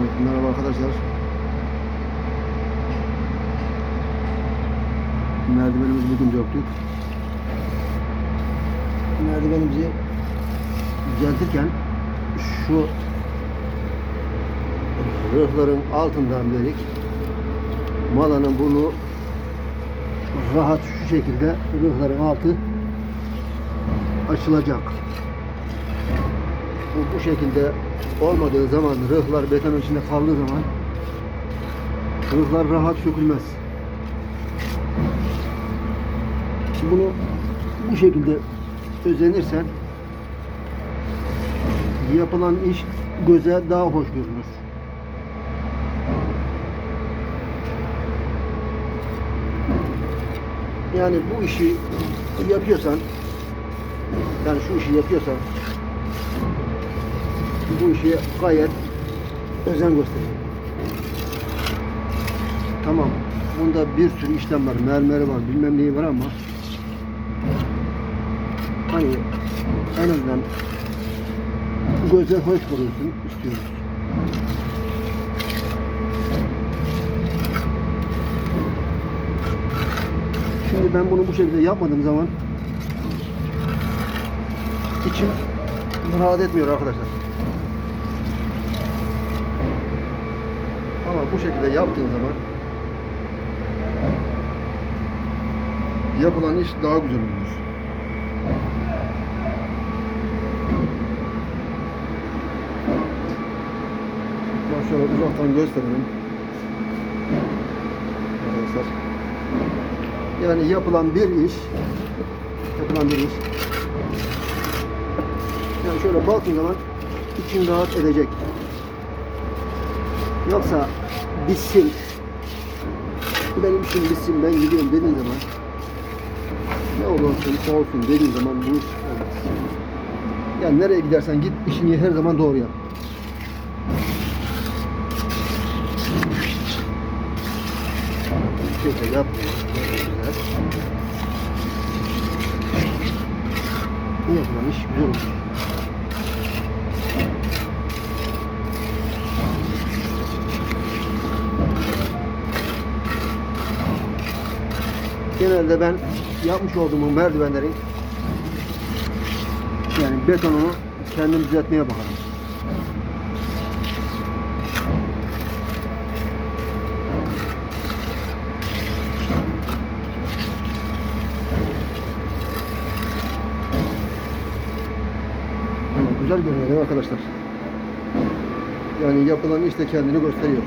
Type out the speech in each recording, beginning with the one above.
Evet, merhaba arkadaşlar. Merdivenimizi bugün döktük. Merdivenimizi düzeltirken şu rıhların altından dedik malanın burnu rahat şu şekilde rıhların altı açılacak. Bu, bu şekilde olmadığı zaman rıhlar betonun içinde kaldığı zaman rıhlar rahat sökülmez. Bunu bu şekilde özenirsen yapılan iş göze daha hoş görünür. Yani bu işi yapıyorsan yani şu işi yapıyorsan bu işe gayet özen gösterin. Tamam. Bunda bir sürü işlem var. Mermeri var. Bilmem neyi var ama hani en azından göze hoş görünsün istiyoruz. Şimdi ben bunu bu şekilde yapmadığım zaman içim rahat etmiyor arkadaşlar. Ama bu şekilde yaptığın zaman yapılan iş daha güzel olur. Bak şöyle uzaktan gösterelim. Arkadaşlar. Yani yapılan bir iş yapılan bir iş yani şöyle baktığın zaman için rahat edecek. Yoksa bitsin. Benim işim bitsin ben gidiyorum dediğin zaman ne olursa olsun dediğin zaman bu iş olmaz. Yani nereye gidersen git işini her zaman doğru yap. Şöyle yap. Bu yapılan iş güzel. Genelde ben yapmış olduğum bu merdivenlerin yani betonunu kendim düzeltmeye bakarım. Güzel görünüyor değil mi arkadaşlar? Yani yapılan iş de kendini gösteriyor.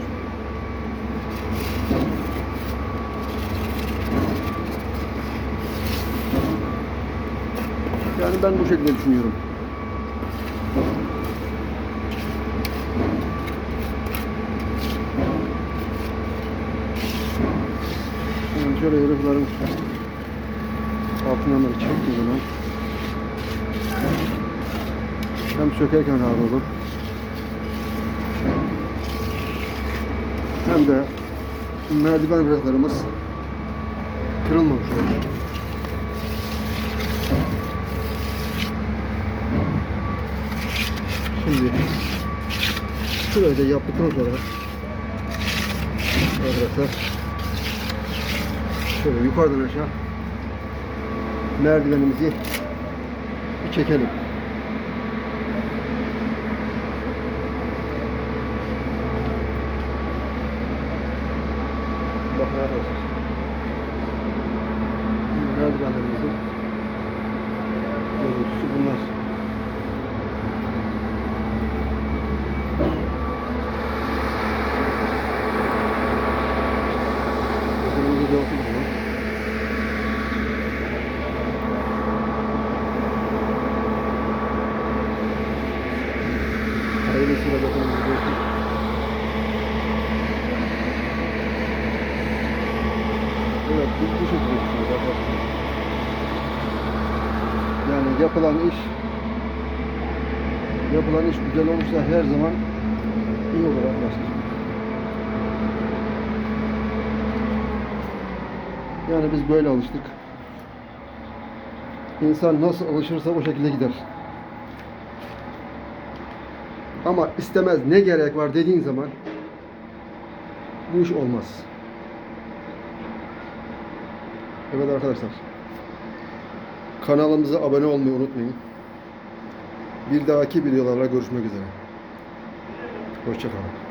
Yani ben bu şekilde düşünüyorum. Yani şöyle yürüyüşlerin altından böyle çektiği zaman hem sökerken rahat olur hem de merdiven bıraklarımız kırılmamış olur. Şimdi şurayı da yaptıktan sonra arkadaşlar şöyle yukarıdan aşağı merdivenimizi bir çekelim. Bakın arkadaşlar. Merdivenlerimizin görüntüsü bunlar. Kırmızı da olsun bunu. Bu olsun. Evet, biz bu şekilde düşünüyoruz. Yani yapılan iş yapılan iş güzel olursa her zaman iyi olur arkadaşlar. Yani biz böyle alıştık. İnsan nasıl alışırsa o şekilde gider. Ama istemez ne gerek var dediğin zaman bu iş olmaz. Evet arkadaşlar. Kanalımıza abone olmayı unutmayın. Bir dahaki videolarla görüşmek üzere. Hoşçakalın.